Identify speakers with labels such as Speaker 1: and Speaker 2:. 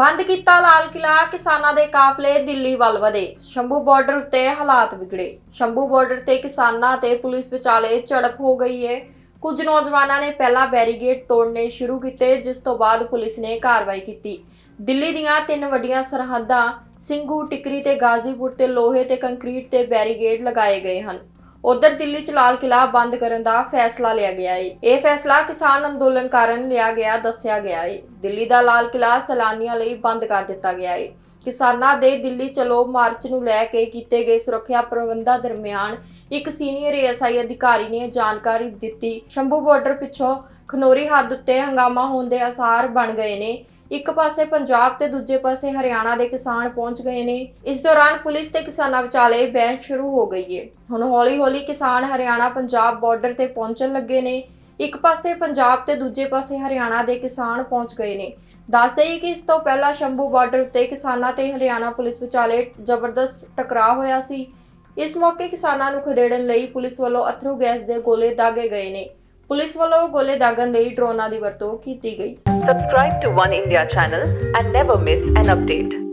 Speaker 1: ਬੰਦ ਕੀਤਾ ਲਾਲ ਕਿਲਾ ਕਿਸਾਨਾਂ ਦੇ ਕਾਫਲੇ ਦਿੱਲੀ ਵੱਲ ਵਧੇ। ਸ਼ੰਭੂ ਬਾਰਡਰ ਉੱਤੇ ਹਾਲਾਤ ਵਿਗੜੇ। ਸ਼ੰਭੂ ਬਾਰਡਰ ਤੇ ਕਿਸਾਨਾਂ ਤੇ ਪੁਲਿਸ ਵਿਚਾਲੇ ਝੜਪ ਹੋ ਗਈ ਹੈ ਕੁਝ ਨੌਜਵਾਨਾਂ ਨੇ ਪਹਿਲਾਂ ਬੈਰੀਗੇਡ ਤੋੜਨੇ ਸ਼ੁਰੂ ਕੀਤੇ, ਜਿਸ ਤੋਂ ਬਾਅਦ ਪੁਲਿਸ ਨੇ ਕਾਰਵਾਈ ਕੀਤੀ। ਦਿੱਲੀ ਦੀਆਂ ਤਿੰਨ ਵੱਡੀਆਂ ਸਰਹੱਦਾਂ, ਸਿੰਘੂ ਟਿਕਰੀ ਤੇ ਗਾਜ਼ੀਪੁਰ ਤੇ ਲੋਹੇ ਤੇ ਕੰਕਰੀਟ ਤੇ ਬੈਰੀਗੇਡ ਲਗਾਏ ਗਏ ਹਨ। ਉਧਰ ਦਿੱਲੀ ਚ ਲਾਲ ਕਿਲਾ ਬੰਦ ਕਰਨ ਦਾ ਫੈਸਲਾ ਲਿਆ ਗਿਆ ਹੈ ਇਹ ਫੈਸਲਾ ਕਿਸਾਨ ਅੰਦੋਲਨ ਕਾਰਨ ਲਿਆ ਗਿਆ, ਦੱਸਿਆ ਗਿਆ ਹੈ ਦਿੱਲੀ ਦਾ ਲਾਲ ਕਿਲਾ ਸੈਲਾਨੀਆਂ ਲਈ ਬੰਦ ਕਰ ਦਿੱਤਾ ਗਿਆ ਏ। ਕਿਸਾਨਾਂ ਦੇ ਦਿੱਲੀ ਚਲੋ ਮਾਰਚ ਨੂੰ ਲੈ ਕੇ ਕੀਤੇ ਗਏ ਸੁਰੱਖਿਆ ਪ੍ਰਬੰਧਾਂ ਦਰਮਿਆਨ ਇੱਕ ਸੀਨੀਅਰ ਏਐਸਆਈ ਅਧਿਕਾਰੀ ਨੇ ਜਾਣਕਾਰੀ ਦਿੱਤੀ। ਸ਼ੰਭੂ ਬਾਰਡਰ ਪਿੱਛੋਂ ਖਨੋਰੀ ਹੱਦ ਉੱਤੇ ਹੰਗਾਮਾ ਹੋਣ ਦੇ ਆਸਾਰ ਬਣ ਗਏ ਨੇ। ਇੱਕ ਪਾਸੇ ਪੰਜਾਬ ਤੇ ਦੂਜੇ ਪਾਸੇ ਹਰਿਆਣਾ ਦੇ ਕਿਸਾਨ ਪਹੁੰਚ ਗਏ ਨੇ। ਇਸ ਦੌਰਾਨ ਪੁਲਿਸ ਤੇ ਕਿਸਾਨਾਂ ਵਿਚਾਲੇ ਬਹਿਸ ਸ਼ੁਰੂ ਹੋ ਗਈ ਹੈ ਹੁਣ ਹੌਲੀ-ਹੌਲੀ ਕਿਸਾਨ ਹਰਿਆਣਾ ਪੰਜਾਬ ਬਾਰਡਰ ਤੇ ਪਹੁੰਚਣ ਲੱਗੇ ਨੇ। ਇੱਕ ਪਾਸੇ ਪੰਜਾਬ ਤੇ ਦੂਜੇ ਪਾਸੇ ਹਰਿਆਣਾ ਦੇ ਕਿਸਾਨ ਪਹੁੰਚ ਗਏ ਨੇ। ਦੱਸ ਦੇਈਏ ਕਿ ਇਸ ਤੋਂ ਪਹਿਲਾਂ ਸ਼ੰਭੂ ਬਾਰਡਰ ਉੱਤੇ ਕਿਸਾਨਾਂ ਤੇ ਹਰਿਆਣਾ ਪੁਲਿਸ ਵਿਚਾਲੇ ਜ਼ਬਰਦਸਤ ਟਕਰਾਅ ਹੋਇਆ ਸੀ। ਇਸ ਮੌਕੇ ਕਿਸਾਨਾਂ ਨੂੰ ਖਦੇੜਨ ਲਈ ਪੁਲਿਸ ਵੱਲੋਂ ਅਥਰੂ ਗੈਸ ਦੇ ਗੋਲੇ ਦਾਗੇ ਗਏ ਨੇ। ਪੁਲਿਸ ਵੱਲੋਂ ਗੋਲੇ ਦਾਗਣ ਲਈ ਡਰੋਨਾਂ ਦੀ ਵਰਤੋਂ ਕੀਤੀ ਗਈ
Speaker 2: Subscribe to One India channel and never miss an update.